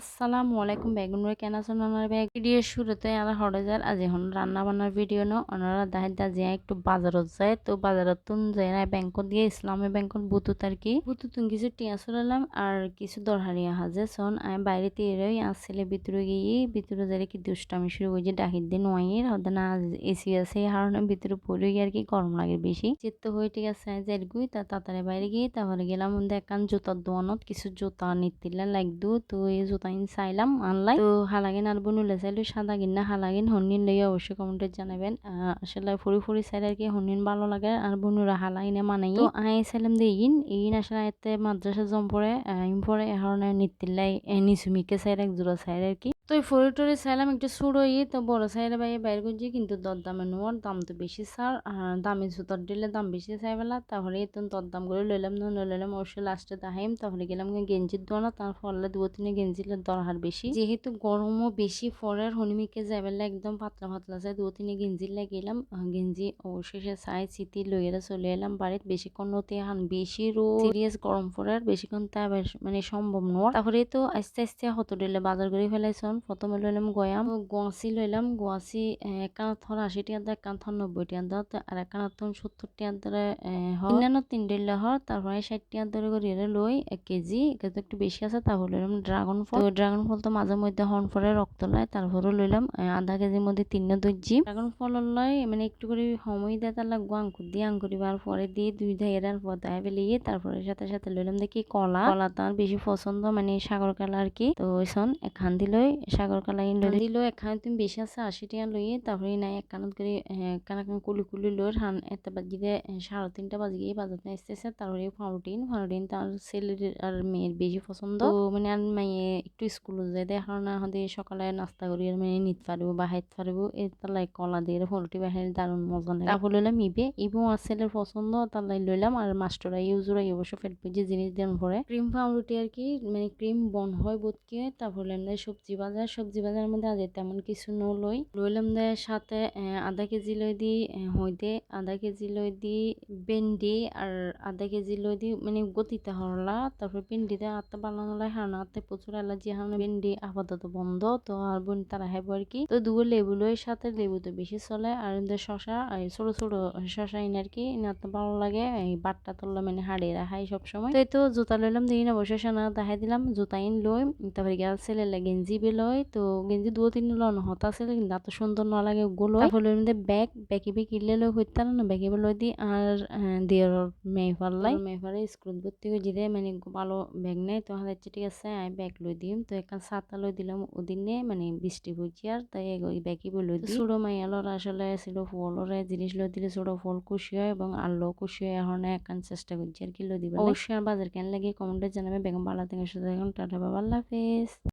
আসসালামু আলাইকুম। বেগুন রে কেন আছেন ওনার ব্যাগ ভিডিও শুরুতে আর হরে যার। আজ এখন রান্না বান্নার ভিডিও ন ওনারা দাহি দা যে একটু বাজারত যায়। তো বাজারত তুন যায় না, ব্যাংকত দিয়ে ইসলামী ব্যাংকত বুতুত আর কি। বুতুতুন কিছু টিয়া চলালাম আর কিছু দরহারি আহাজে। সন আমি বাইরে তীরই আসছিলে ভিতরে গিয়ে, ভিতরে যাই কি দুষ্টামি শুরু করে ডাহির দিন ওয়াইয়ের। হতে না এসি আছে কারণে ভিতরে পড়ে গিয়ে আর কি গরম লাগে বেশি। চিত্ত হয়ে ঠিক আছে যাই গুই, তা তাড়াতাড়ি বাইরে গিয়ে, তারপরে গেলাম দেখান জুতার দোয়ানত, কিছু জুতা নিতিলে লাগদু তো এই জুতা তাইন চাইলাম অনলাইন তো হালাগিন আর বনুলে চাইলো সাদা গিন না হালাগিন হন্নিন লইয়া অবশ্যই কমেন্টে জানাবেন। আসলে ফুরি ফুরি চাইলে আর কি হন্নিন ভালো লাগে আর বনুরা হালাইনে মানাই। তো আই চাইলাম দিয়ে ইন ইন আসলে এতে মাদ্রাসা জম পড়ে ইম পড়ে এ কারণে নিতিলাই নিসুমিকে চাইলে এক জোড়া চাইলে আর কি। তো এই ফরি টরি চাইলাম একটু সুড়ো ই তো বড় সাইডে বাইরে বাইর করছি কিন্তু দর দামে নোয়ার দাম তো বেশি সার দামি সুতর দিলে দাম বেশি চাইবেলা তাহলে তো দর দাম করে লইলাম, না লইলাম অবশ্যই লাস্টে দাহাইম তাহলে গেলাম গেঞ্জির দোয়ানো তার ফলে দু তিনে গেঞ্জির দরহার বেশি। যেহেতু গরমও বেশি ফরের হনিমিকে যাইবেলা একদম পাতলা পাতলা যায় দু তিনে গেঞ্জির গেলাম গেঞ্জি অবশেষে চাই চিতি লইয়েরা চলে এলাম বাড়িত। বেশিক্ষণ নতে হান, বেশি রো সিরিয়াস গরম ফরের বেশিক্ষণ তা মানে সম্ভব নয়। তারপরে তো আস্তে আস্তে হত দিলে বাজার করে ফেলাইছন। প্রথমে লইলাম গয়াম গুয়াশি লইলাম গুয়াশি একানত থর আশি টিয়া দা একান থর নব্বই টিয়া দা আর থর সত্তর টিয়া ধরে অন্যান্য তিন ডিল্লা হর, তারপরে ষাট টিয়া ধরে করে লই, এক কেজি কিন্তু একটু বেশি আছে তাহলে লইলাম ড্রাগন ফল। তো ড্রাগন ফল তো মাঝে মধ্যে হর্ন ফলের রক্ত লয় তারপরে লইলাম আধা কেজির মধ্যে তিন দর্জি ড্রাগন ফল লয় মানে একটু করে সময় দেয় লাগবো আঙ্কুর দিয়ে আঙ্কুরিবার পরে দিয়ে দুই ধাইয়ের পর দায় বেলিয়ে, তারপরে সাথে সাথে লইলাম দেখি কলা। কলা তার বেশি পছন্দ মানে সাগর কালা আর কি। তো ওইসন এখান দিলই সাগর কালা লই দিল এখানে তুমি বেশি আছে আশি টাকা লইয়ে তারপরে নাই এক কানত করে কানা কান কুলি কুলি লই হান এত বাজি দিয়ে সাড়ে তিনটা বাজি গিয়ে বাজাতে আসতেছে তারপরে ফাউটিন ফাউটিন তার ছেলের আর মেয়ের বেশি পছন্দ। তো মানে আর মেয়ে একটু স্কুল যায় দেখার না হতে সকালে নাস্তা করি আর মানে নিতে পারব বা হাইতে পারব এই তালাই কলা দিয়ে পোলট্রি বাহিনী দারুণ মজা লাগে। তারপর লইলাম ইবে ইবো আর ছেলের পছন্দ তালাই লইলাম আর মাস্টাররা ইউজরা অবশ্য ফেট পেজে জিনিস দেন পরে। ক্রিম ফাউরুটি আর কি মানে ক্রিম বন হয় বোধকে তারপর লইলাম দেয় সবজি বাজার সবজি বাজারের মধ্যে আজ তেমন কিছু ন লই। লইলাম দেয় সাথে আধা কেজি লই দি হইতে, আধা কেজি লই দি ভেন্ডি আর আধা কেজি লই দি মানে গতিতে হরলা। তারপর ভেন্ডিতে আত্মা বানানো লাই হারানো। আত্মা প্রচুর অ্যালার্জি হারানো ভেন্ডি আপাতত বন্ধ। তো আর বোন তারা হ্যাব আর কি। তো দুটো লেবু লই, সাথে লেবু তো বেশি চলে। আর শশা ছোট ছোট শশা ইন আর কি এত ভালো লাগে। এই বাটটা তুললো মানে হাড়ে রাখাই সবসময়। তো এই তো জুতা লইলাম দিই না বসে সানা দেখাই দিলাম। জুতা ইন লই, তারপরে গেল ছেলে গেঞ্জি বেলই তো গেঞ্জি দু তিন লন হতা ছিল কিন্তু এত সুন্দর না লাগে গোলো তারপরে মধ্যে ব্যাগ ব্যাকি বি কিনলে লই হইতে না ব্যাকি লই দি আর দিয়র মেয়ে ফাল্লাই মেয়ে ফালে স্কুল ভর্তি হয়ে যেতে মানে ভালো ব্যাগ নেই তো হাতে ঠিক আছে আমি ব্যাগ লই দিম। তো এখান ছাতা লই দিলাম ওদিনে মানে বৃষ্টি হয়েছে আর তাই ওই ব্যাগই লই দিই ছোট মাইয়ালর আসলে ছিল ফলরে জিনিস লই দিলে ছোট ফল খুশি হয় এবং আল্লাহ খুশি হয় এখন একান চেষ্টা করছি আর কি লই দিবেন অবশ্যই আর বাজার কেন লাগে কমেন্টে জানাবে বেগম ভালো থেকে সুস্থ টাটা বাবা আল্লাহ হাফেজ।